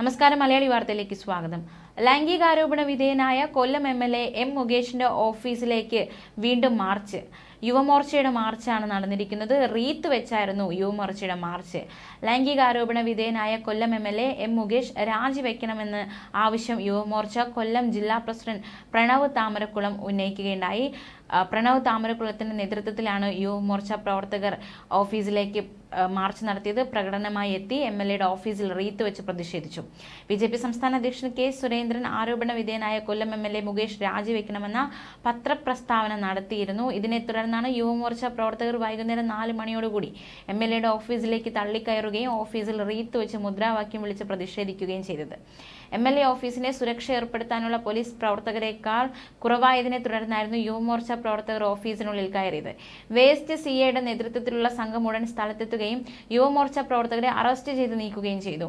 നമസ്കാരം മലയാളി വാർത്തയിലേക്ക് സ്വാഗതം. ലൈംഗികാരോപണ വിധേയനായ Kollam M L A M മുകേഷിന്റെ ഓഫീസിലേക്ക് വീണ്ടും മാർച്ച്. യുവമോർച്ചയുടെ മാർച്ചാണ് നടന്നിരിക്കുന്നത്. റീത്ത് വെച്ചായിരുന്നു യുവമോർച്ചയുടെ മാർച്ച്. ലൈംഗികാരോപണ വിധേയനായ Kollam M L A M Mukesh രാജിവെക്കണമെന്ന് ആവശ്യം യുവമോർച്ച കൊല്ലം ജില്ലാ പ്രസിഡന്റ് പ്രണവ് താമരക്കുളം ഉന്നയിക്കുകയുണ്ടായി. പ്രണവ് താമരക്കുളത്തിന്റെ നേതൃത്വത്തിലാണ് യുവമോർച്ച പ്രവർത്തകർ ഓഫീസിലേക്ക് മാർച്ച് നടത്തിയത്. പ്രകടനമായി എത്തി എം എൽ എയുടെ ഓഫീസിൽ റീത്ത് വെച്ച് പ്രതിഷേധിച്ചു. ബി ജെ പി സംസ്ഥാന അധ്യക്ഷൻ കെ സുരേന്ദ്രൻ ആരോപണ വിധേയനായ Kollam M L A Mukesh രാജിവെക്കണമെന്ന പത്രപ്രസ്താവന നടത്തിയിരുന്നു. ഇതിനെ തുടർന്നാണ് യുവമോർച്ച പ്രവർത്തകർ വൈകുന്നേരം നാല് മണിയോടുകൂടി എം എൽ എയുടെ ഓഫീസിലേക്ക് തള്ളിക്കയറുകയും ഓഫീസിൽ റീത്ത് വെച്ച് മുദ്രാവാക്യം വിളിച്ച് പ്രതിഷേധിക്കുകയും ചെയ്തത്. എം എൽ എ ഓഫീസിനെ സുരക്ഷ ഏർപ്പെടുത്താനുള്ള പോലീസ് പ്രവർത്തകരെക്കാൾ കുറവായതിനെ തുടർന്നായിരുന്നു യുവമോർച്ച പ്രവർത്തകർ ഓഫീസിനുള്ളിൽ കയറിയത്. വേസ്റ്റ് സി എയുടെ നേതൃത്വത്തിലുള്ള സംഘം ഉടൻ സ്ഥലത്തെത്തുകയും യുവമോർച്ച പ്രവർത്തകരെ അറസ്റ്റ് ചെയ്ത് നീക്കുകയും ചെയ്തു.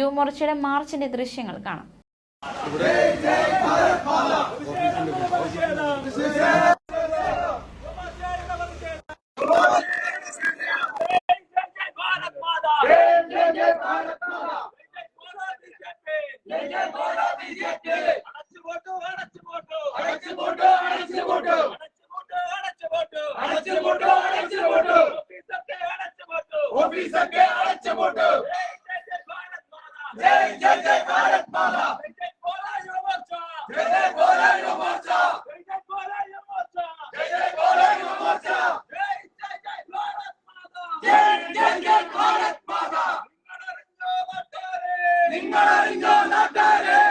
യുവമോർച്ചയുടെ മാർച്ചിന്റെ ദൃശ്യങ്ങൾ കാണാം. जय जय जय भारत माता जय जय जय भारत माता जय जय बोलो युवा मोर्चा जय जय बोलो युवा मोर्चा जय जय बोलो युवा मोर्चा जय जय बोलो युवा मोर्चा जय जय जय भारत माता जय जय जय भारत माता നിങ്ങളറിഞ്ഞോ നാട്ടാരെ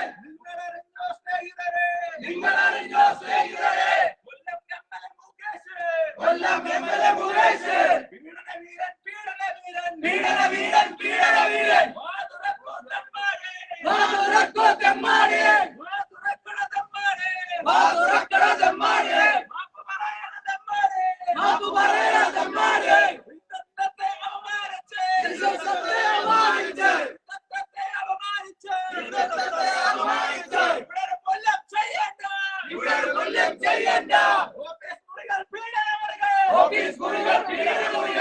ചെയ്യണ്ട. ഓഫീസ് മുറികൾ പീഡന മുറികൾ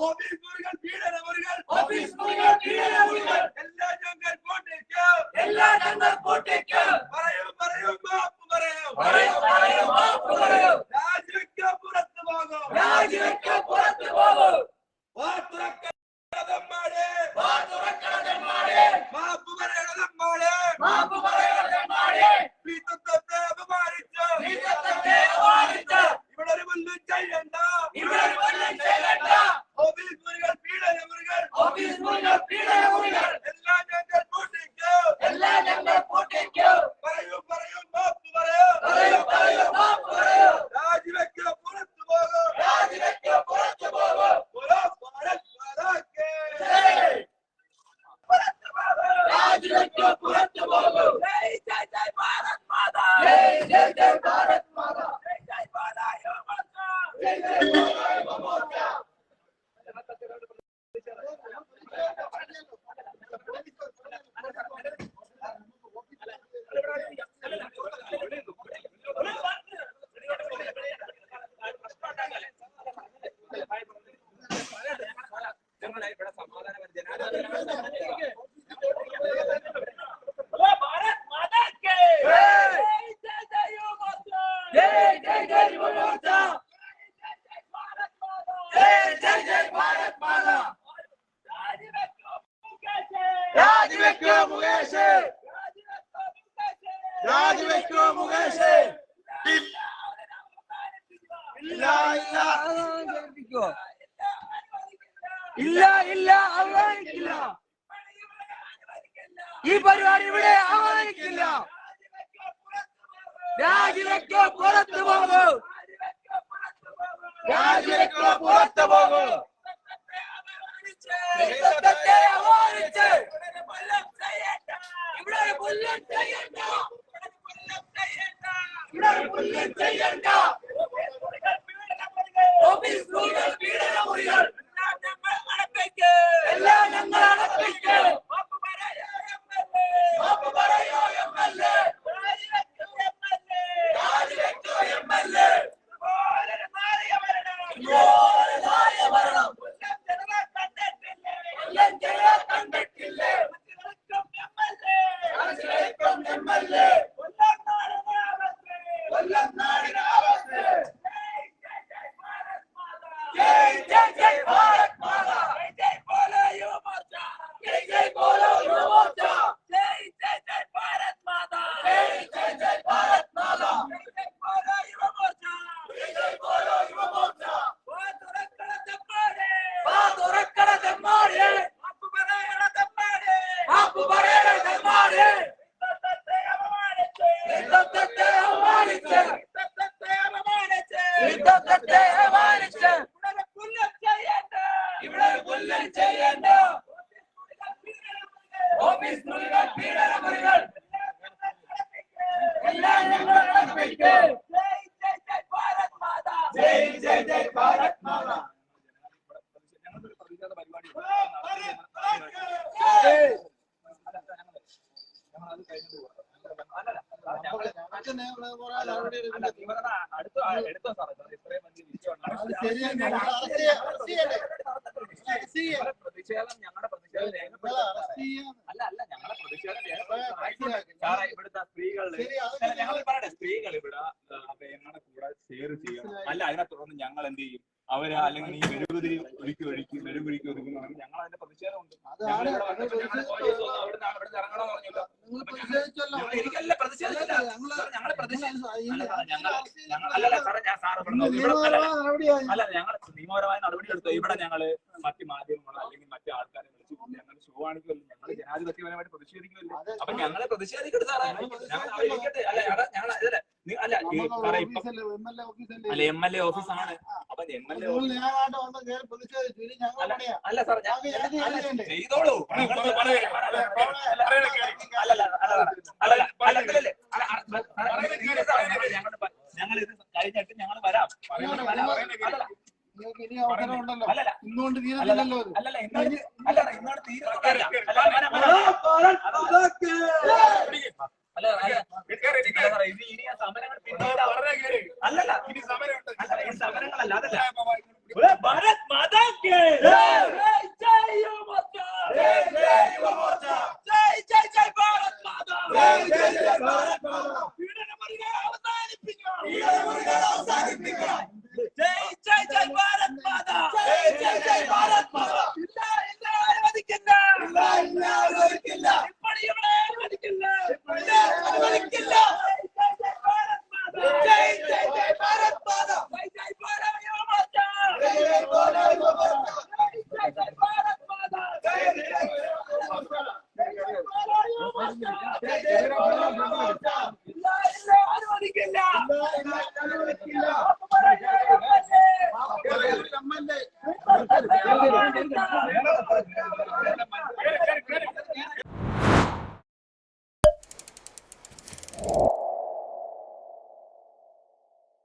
ഓഫീസ് മുറികൾ പീഡന ഓഫീസ് മുറികൾ പീഡന എല്ലാ ഞങ്ങൾ കൂട്ടിക്ക്. എല്ലാം ഞങ്ങൾ കൂട്ടിക്ക്. പറയൂ പറയൂ മാപ്പ് പറയൂ. പറയൂ പറയൂ മാപ്പ് പറയൂ. രാജിവെക്കോ പുറത്തു പോകും. രാജിവെക്കോ പുറത്തു പോകും വാതുറക്കണതമ്മാടെ മാപ്പ് പറയണതമ്മാടെ മാപ്പ് പറയണതമ്മാടെ ശ്രീതത്വത്തെ അപമാനിച്ച് ശ്രീതത്വത്തെ അപമാനിച്ച് ഇവിടെ ഒരു മുല്ലും ചെയ്യണ്ട ഇവിടെ ഒരു മുല്ലും ചെയ്യണ്ട ഓഫീസ് മുറികൾ പീഡന മുറികൾ ഓഫീസ് മുറികൾ പീഡന മുറികൾ എല്ലാം ഞങ്ങൾ കൂട്ടിക്കോ എല്ലാം ഞങ്ങൾ കൂട്ടിക്കോ പറയൂ പറയൂ മാപ്പ് പറയൂ പറയൂ പറയൂ മാപ്പ് പറയൂ രാജിവെക്കോ പുറത്തു പോകും രാജിവെക്കോ പുറത്തു പോകും ബോലോ ഭാരത് മാതാ കേ ജയ് രാജിവെക്കോ പുറത്തു പോകും ജയ് ജയ് ജയ് ഭാരത് മാതാ ജയ് ജയ് जय जय भारत माता രാജിവെക്കോ മുകേഷ്. രാജിവെക്കോ മുകേഷ്. ഇല്ല ഇല്ല. ഇല്ല ഇല്ല അവഗണിക്കില്ല. ഈ പരിപാടി ഇവിടെ അവഗണിക്കില്ല. രാജിവെക്കോ പുറത്തു പോകും. രാജിവെക്കുള്ള പുറത്തു പോകും. ഇവിടെ പുല്ലും ചെയ്യണ്ട. ഇവിടെ പുല്ലും ചെയ്യണ്ട. കൊല്ലം ചെയ്യേണ്ട ഓഫീസ് മുറികൾ പീഡന മുറികൾ. എല്ലാം ഞങ്ങൾ നടപ്പിക്ക് ജയ് ജയ് ജയ് ഭാരത് മാതാ. അടുത്ത എടുത്തോ സാറേ ഇത്രയും വലിയ വിഷയം അല്ല അല്ല അല്ല അതിനെ തുടർന്ന് ഞങ്ങൾ എന്ത് ചെയ്യും? അവർ അല്ലെങ്കിൽ ഈ മെഴുകുതിരി ഒഴുക്കി ഒഴുക്കി ഞങ്ങൾ അതിന്റെ പ്രതിഷേധമുണ്ട് അല്ല ഞങ്ങൾ നിയമപരമായ നടപടി എടുത്തു? ഇവിടെ ഞങ്ങൾ മറ്റ് മാധ്യമങ്ങളോ അല്ലെങ്കിൽ മറ്റു ആൾക്കാരെ വിളിച്ചു ഞങ്ങൾ ഷോ ആണെങ്കിലും ഞങ്ങൾ ജനാധിപത്യപരമായിട്ട് പ്രതിഷേധിക്കുമല്ലോ. അപ്പൊ ഞങ്ങളെ പ്രതിഷേധിക്കട്ടെ സാറേ. ഞങ്ങൾ അറിയിക്കട്ടെ അല്ല ഞങ്ങൾ അല്ല അല്ല എം എൽ എ ഓഫീസാണ്. പഞ്ചായത്ത് എം എൽ എ അല്ല ഞാൻ ചെയ്തോളൂ അല്ലല്ല ഇന്നോട് തീരെ जय जय भारत माता